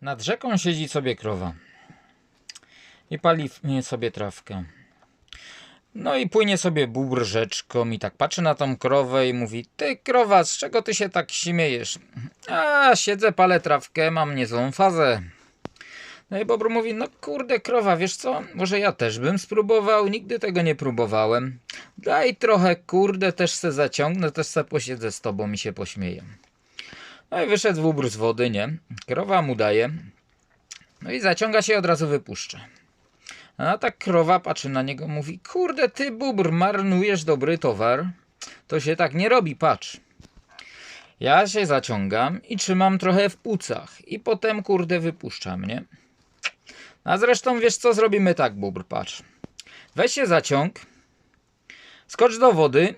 Nad rzeką siedzi sobie krowa i pali sobie trawkę. No i płynie sobie bóbr rzeczką i tak patrzy na tą krowę i mówi Ty krowa, z czego ty się tak śmiejesz? A, siedzę, palę trawkę, mam niezłą fazę. No i bóbr mówi, no kurde krowa, wiesz co? Może ja też bym spróbował, nigdy tego nie próbowałem. Daj trochę, kurde, też se zaciągnę, też se posiedzę z tobą i się pośmieję. No i wyszedł bóbr z wody, nie? Krowa mu daje. No i zaciąga się i od razu wypuszcza. A ta krowa patrzy na niego, mówi: Kurde, ty bóbr, marnujesz dobry towar. To się tak nie robi, patrz. Ja się zaciągam i trzymam trochę w płucach, i potem, kurde, wypuszczam, nie? A zresztą wiesz co, zrobimy tak, bóbr, patrz. Weź się zaciąg, skocz do wody,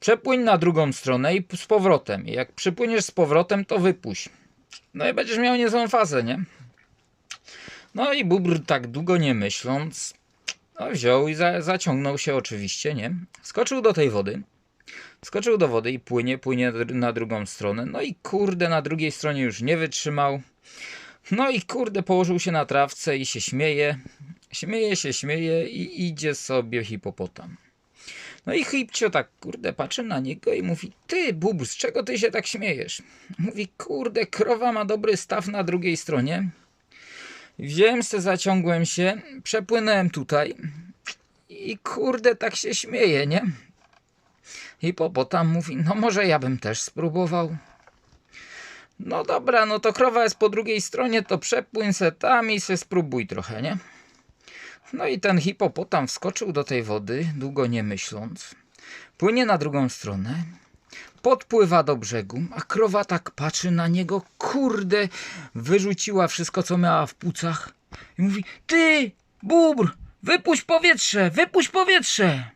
przepłyń na drugą stronę i z powrotem. Jak przypłyniesz z powrotem, to wypuść. No i będziesz miał niezłą fazę, nie? No i bóbr tak długo nie myśląc, no wziął i za, zaciągnął się oczywiście, nie? Skoczył do tej wody. Skoczył do wody i płynie, płynie na drugą stronę. No i kurde, na drugiej stronie już nie wytrzymał. No i kurde, położył się na trawce i się śmieje. Śmieje się, śmieje i idzie sobie hipopotam. No i Hipcio tak, kurde, patrzy na niego i mówi, ty, bubr, z czego ty się tak śmiejesz? Mówi, kurde, krowa ma dobry staw na drugiej stronie. Wziąłem se, zaciągłem się, przepłynąłem tutaj i kurde, tak się śmieje, nie? Hipopotam mówi, no może ja bym też spróbował. No dobra, no to krowa jest po drugiej stronie, to przepłyń se tam i se spróbuj trochę, nie? No i ten hipopotam wskoczył do tej wody, długo nie myśląc. Płynie na drugą stronę. Podpływa do brzegu, a krowa tak patrzy na niego. Kurde, wyrzuciła wszystko, co miała w płucach. I mówi: Ty, bóbr, wypuść powietrze, wypuść powietrze.